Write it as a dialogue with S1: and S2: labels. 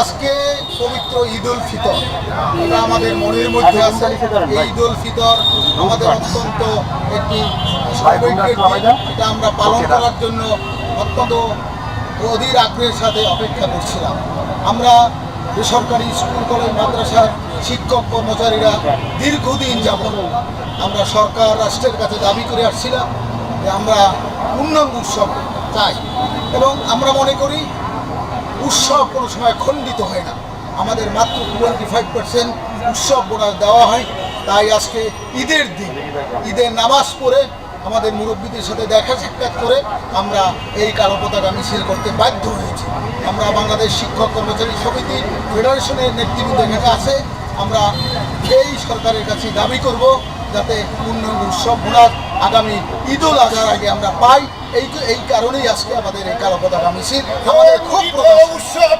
S1: আজকে পবিত্র ঈদ উল ফিতর। এটা আমাদের মনের মধ্যে আছে। এই ঈদ উল ফিতর আমাদের অত্যন্ত একটি। এটা আমরা পালন করার জন্য অত্যন্ত অধীর আগ্রহের সাথে অপেক্ষা করছিলাম। আমরা বেসরকারি স্কুল, কলেজ, মাদ্রাসার শিক্ষক কর্মচারীরা দীর্ঘদিন যাবত আমরা সরকার, রাষ্ট্রের কাছে দাবি করে আসছিলাম যে আমরা পূর্ণাঙ্গ উৎসব চাই এবং আমরা মনে করি উৎসব কোনো সময় খণ্ডিত হয় না। আমাদের মাত্র টোয়েন্টি ফাইভ পার্সেন্ট উৎসব বোনাস দেওয়া হয়। তাই আজকে ঈদের দিন, ঈদের নামাজ পড়ে আমাদের মুরব্বীদের সাথে দেখা সাক্ষাৎ করে আমরা এই কালো পতাকা মিছিল করতে বাধ্য হয়েছি। আমরা বাংলাদেশ শিক্ষক কর্মচারী সমিতি ফেডারেশনের নেতৃবৃন্দ এখানে আছে। আমরা এই সরকারের কাছে দাবি করব যাতে পূর্ণাঙ্গ উৎসব বোনাস আগামী ঈদ উল আজহার আগে আমরা পাই। এই এই কারণেই আজকে আমাদের এই কালো পতাকা মিছিল আমাদের খুব।
S2: উৎসব